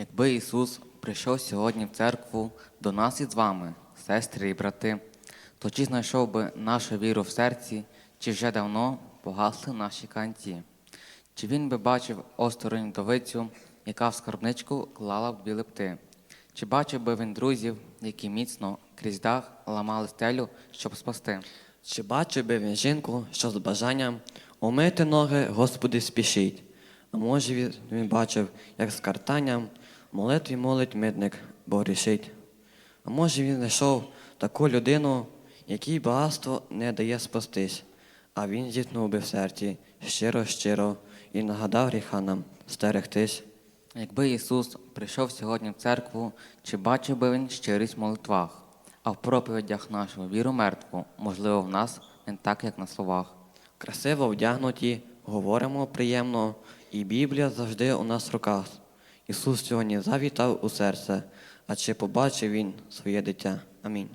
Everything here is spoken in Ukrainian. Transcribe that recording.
Якби Ісус прийшов сьогодні в церкву до нас із вами, сестри і брати, то чи знайшов би нашу віру в серці, чи вже давно погасли наші канті? Чи він би бачив осторонь вдовицю, яка в скарбничку клала дві лепти? Чи бачив би він друзів, які міцно крізь дах ламали стелю, щоб спасти? Чи бачив би він жінку, що з бажанням умити ноги Господи спішить? А може він, бачив, як з картанням молитві молить митник, бо грішить? А може він знайшов таку людину, якій багатство не дає спастись, а він зітнув би в серці щиро, щиро і нагадав гріха нам стерегтись. Якби Ісус прийшов сьогодні в церкву, чи бачив би він щирість в молитвах, а в проповідях нашу віру мертву, можливо, в нас не так, як на словах. Красиво вдягнуті, говоримо приємно, і Біблія завжди у нас в руках. Ісус сьогодні завітав у серце, а чи побачив Він своє дитя? Амінь.